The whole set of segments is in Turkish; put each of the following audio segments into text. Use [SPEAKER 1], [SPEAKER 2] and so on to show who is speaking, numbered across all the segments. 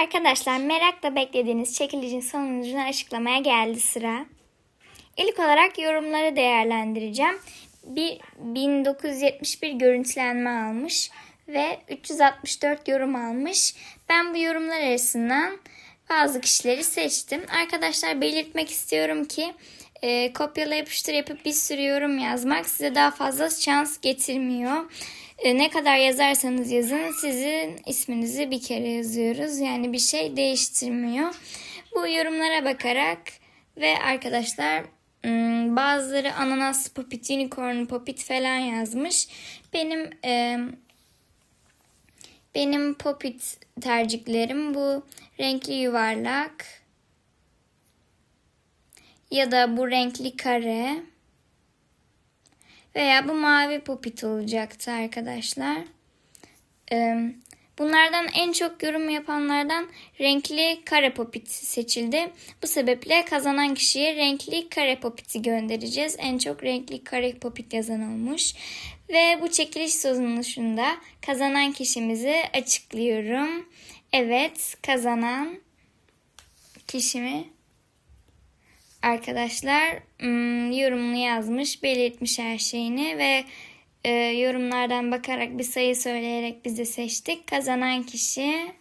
[SPEAKER 1] Arkadaşlar merakla beklediğiniz çekilicin sonucunu açıklamaya geldi sıra. İlk olarak yorumları değerlendireceğim. Bir 1971 görüntülenme almış ve 364 yorum almış. Ben bu yorumlar arasından bazı kişileri seçtim. Arkadaşlar belirtmek istiyorum ki e, kopyala yapıştır yapıp bir sürü yorum yazmak size daha fazla şans getirmiyor. E, ne kadar yazarsanız yazın sizin isminizi bir kere yazıyoruz. Yani bir şey değiştirmiyor. Bu yorumlara bakarak ve arkadaşlar hmm, bazıları ananas popit, unicorn popit falan yazmış. Benim e, benim popit tercihlerim bu renkli yuvarlak ya da bu renkli kare veya bu mavi popit olacaktı arkadaşlar. Bunlardan en çok yorum yapanlardan renkli kare popit seçildi. Bu sebeple kazanan kişiye renkli kare popiti göndereceğiz. En çok renkli kare popit yazan olmuş. Ve bu çekiliş sonucunda kazanan kişimizi açıklıyorum. Evet kazanan kişimi arkadaşlar hmm, yorumunu yazmış, belirtmiş her şeyini ve e, yorumlardan bakarak bir sayı söyleyerek biz de seçtik. Kazanan kişi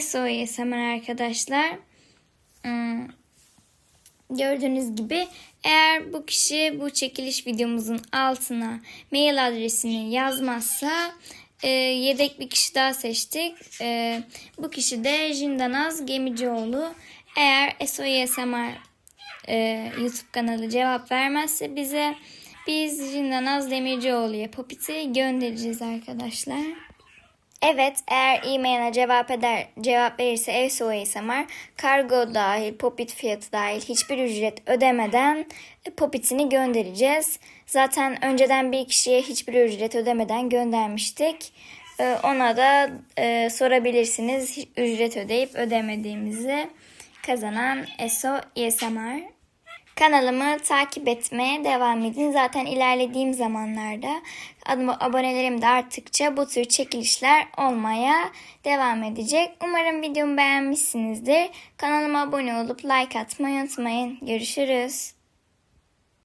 [SPEAKER 1] SOS hemen arkadaşlar. Hmm, gördüğünüz gibi eğer bu kişi bu çekiliş videomuzun altına mail adresini yazmazsa e, yedek bir kişi daha seçtik. E, bu kişi de Jindanaz Gemicioğlu. Eğer SOYSMR e, YouTube kanalı cevap vermezse bize biz Jindanaz Demircioğlu'ya Popit'i göndereceğiz arkadaşlar. Evet eğer e-mail'e cevap eder cevap verirse SOYSMR kargo dahil popit fiyatı dahil hiçbir ücret ödemeden popitini göndereceğiz. Zaten önceden bir kişiye hiçbir ücret ödemeden göndermiştik. Ee, Ona da e, sorabilirsiniz ücret ödeyip ödemediğimizi kazanan ESO ESMR. Kanalımı takip etmeye devam edin. Zaten ilerlediğim zamanlarda abonelerim de arttıkça bu tür çekilişler olmaya devam edecek. Umarım videomu beğenmişsinizdir. Kanalıma abone olup like atmayı unutmayın. Görüşürüz.